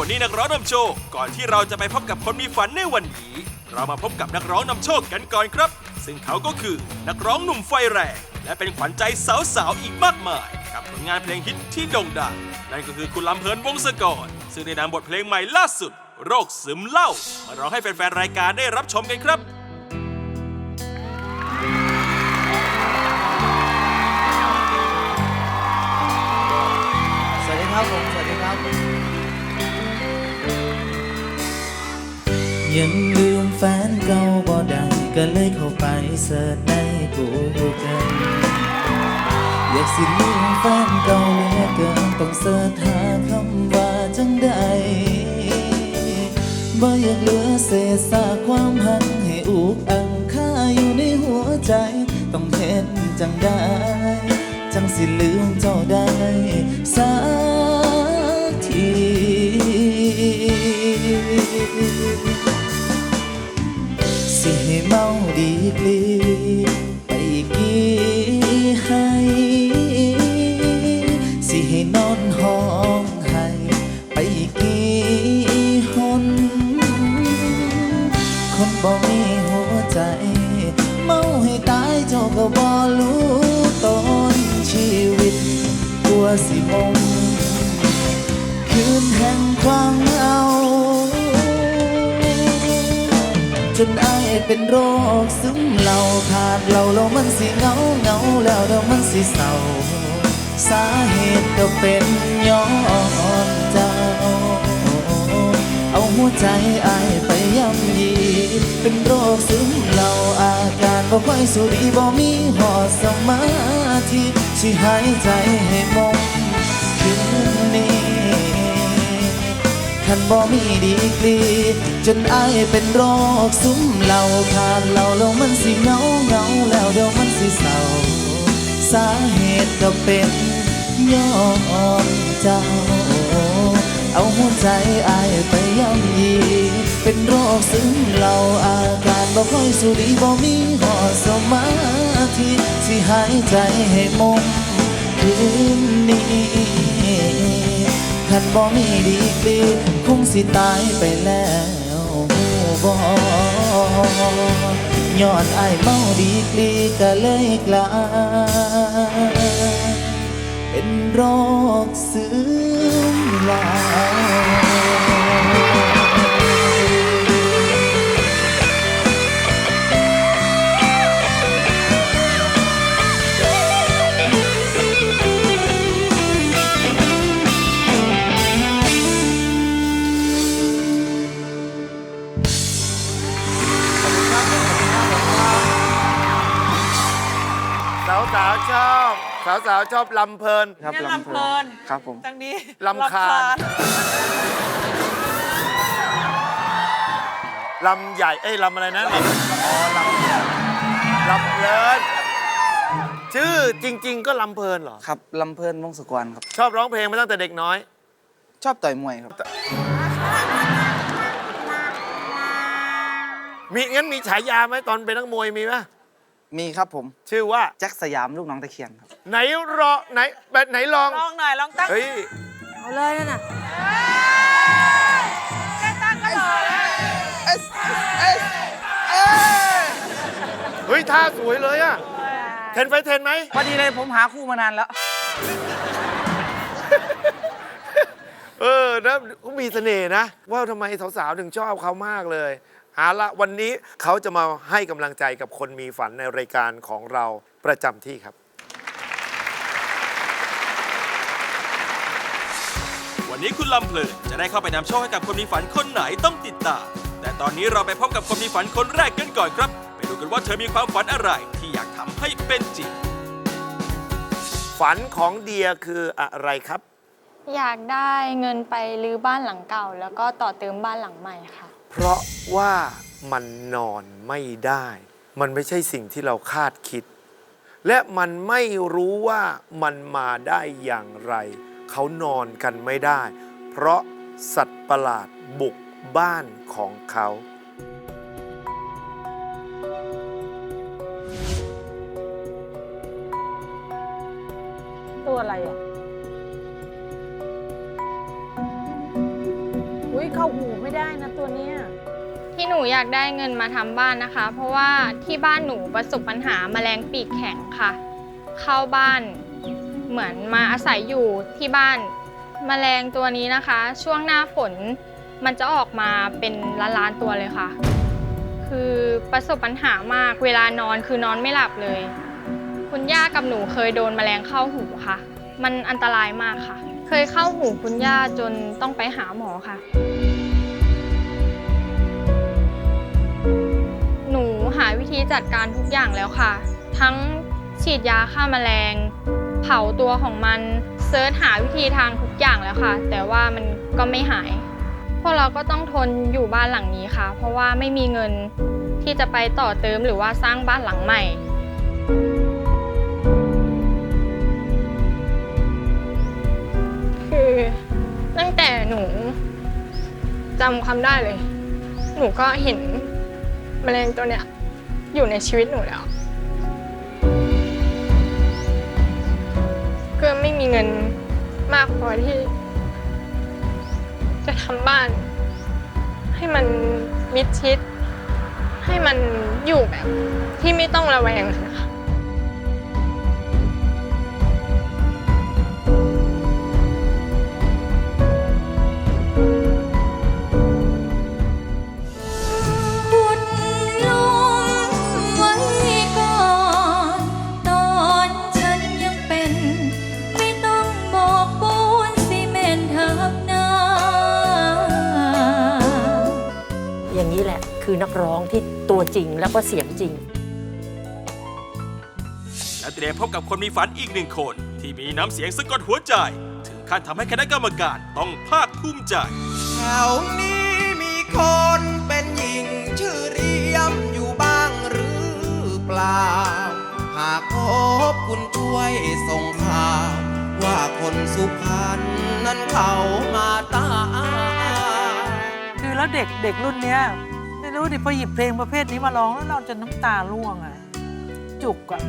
บทนี้นักร้องนำโชค ก่อนที่เราจะไปพบกับคนมีฝันในวันนี้ เรามาพบกับนักร้องนำโชคกันก่อนครับ ซึ่งเขาก็คือนักร้องหนุ่มไฟแรงและเป็นขวัญใจสาวๆอีกมากมาย กับผลงานเพลงฮิตที่โด่งดังนั่นก็คือคุณลำเพลินวงศกรซึ่งได้นำบทเพลงใหม่ล่าสุด โรคซึมเหล้ามาร้องให้แฟนๆรายการได้รับชมกันครับ ยังลืมแฟนเก่าบ่ได้ก็เลยเข้าไปเสิร์ชในกูเกิลอยากสิลืมแฟนเก่าเหลือเกินต้องเสิร์ชหาคำว่าจังใดบ่อยากเหลือเศษซากความหักให้อุกอังค่าอยู่ในหัวใจ ต้องเห็นจังได้ จังสิลืมเจ้าได้สัก เจ้าก็บ่รู้ตอนชีวิตกลัวสิมมคืนแห่งความเหงาจนอายเป็นโรคซึมเหล่าขาดเหล่าแล้วมันสิเหงาเหงาแล้วเดี๋ยวมันสิเศร้า สาเหตุก็เป็นย้อนเจ้า เอาหัวใจอายไปย่ำยีเป็นโรคซึ่ การบ่ค่อยสุดีบ่มีหอสมาธิสิหายใจให้มงคืนนี้คันบ่มีดีกรีจนอายเป็นโรคซุ้มเหล่าขาดเหล่าแล้วมันสิเงาเงาแล้วเดี๋ยวมันสิเศร้าสาเหตุก็เป็นย้อนเจ้า เอาหัวใจอายไปย่ำยี เป็นโรคซึมเหล่าอาการบ่ค่อยสุดีบ่มีหอสมาธิสิหายใจให้มงคืนนี้คันบ่มีดีกรีคงสิตายไปแล้วบ่ย้อนอเมาดีกรีก็เลยกลายเป็นโรคซึมเหล่า สาวสาวๆ ชอบลำเพลินครับเนี่ยลำลำเพเพลิลินนครับผมทางนี้รำคาญลำใหญ่ เอ้ยลำอะไรนะลำอ๋อลำลำเพลิน ชื่อจริง ๆ ก็ลำเพลินเหรอ ครับลำเพลินวงศกรครับ ชอบร้องเพลงมาตั้งแต่เด็กน้อย ชอบต่อยมวยครับ มีงั้นมีฉายาไหมตอนเป็นนักมวยมีไหม มีครับผมชื่อว่าแจ็คสยามลูกน้องตะเคียนครับไหนรอไหนแบบไหนลองลองหน่อยลองตั้งเฮ้ยเอาเลยนั่นน่ะแค่ตั้งก็หล่อแล้วเฮ้ยท่าสวยเลยอะเทนไฟเทนไหมพอดีเลยผมหาคู่มานานแล้ว เออนะเขามีเสน่ห์นะ ว่าทำไมสาวๆถึงชอบเขามากเลย เอาละวันนี้เขาจะมาให้กำลังใจกับคนมีฝันในรายการของเราประจำที่ครับ วันนี้คุณลำเพลินจะได้เข้าไปนำโชคให้กับคนมีฝันคนไหนต้องติดตาม แต่ตอนนี้เราไปพบกับคนมีฝันคนแรกกันก่อนครับ ไปดูกันว่าเธอมีความฝันอะไรที่อยากทำให้เป็นจริง ฝันของเดียคืออะไรครับ อยากได้เงินไปรื้อบ้านหลังเก่า แล้วก็ต่อเติมบ้านหลังใหม่ค่ะ เพราะว่ามันนอนไม่ได้ มันไม่ใช่สิ่งที่เราคาดคิด และมันไม่รู้ว่ามันมาได้อย่างไร เขานอนกันไม่ได้ เพราะสัตว์ประหลาดบุกบ้านของเขาตัวอะไรอะ เข้าหูไม่ได้นะตัวเนี้ยที่หนูอยากได้เงินมาทำบ้านนะคะ เพราะว่าที่บ้านหนูประสบปัญหาแมลงปีกแข็งค่ะ เข้าบ้านเหมือนมาอาศัยอยู่ที่บ้านแมลงตัวนี้นะคะ ช่วงหน้าฝนมันจะออกมาเป็นล้านๆตัวเลยค่ะ คือประสบปัญหามากเวลานอนคือนอนไม่หลับเลย คุณย่ากับหนูเคยโดนแมลงเข้าหูค่ะ มันอันตรายมากค่ะ เคยเข้าหูคุณย่าจนต้องไปหาหมอค่ะ ธีจัดการทุกอย่างแล้วค่ะ ทั้งฉีดยาฆ่าแมลง เผาตัวของมันเซิร์ชหาวิธีทางทุกอย่างแล้วค่ะ แต่ว่ามันก็ไม่หาย พวกเราก็ต้องทนอยู่บ้านหลังนี้ค่ะ เพราะว่าไม่มีเงินที่จะไปต่อเติมหรือว่าสร้างบ้านหลังใหม่คือตั้งแต่หนูจำความได้เลย หนูก็เห็นแมลงตัวเนี้ย อยู่ในชีวิตหนูแล้วก็ไม่มีเงินมากพอที่ จะทำบ้าน ให้มันมิดชิด ให้มันอยู่แบบที่ไม่ต้องระแวงนะคะ คือนักร้องที่ตัวจริงแล้วก็เสียงจริง และเตรียมพบกับคนมีฝันอีกหนึ่งคน ที่มีน้ำเสียงสะกดหัวใจ ถึงขั้นทำให้คณะกรรมการต้องภาคภูมิใจ แถวนี้มีคนเป็นหญิงชื่อเรียมอยู่บ้างหรือเปล่า หากพบคุณช่วยส่งข่าว ว่าคนสุพรรณนั้นเขามาตาม คือแล้วเด็กเด็กรุ่นเนี้ยไม่ รู้ดิพอหยิบเพลงประเภทนี้มาร้องแล้วเราจะน้ำตาร่วงอะจุกอะ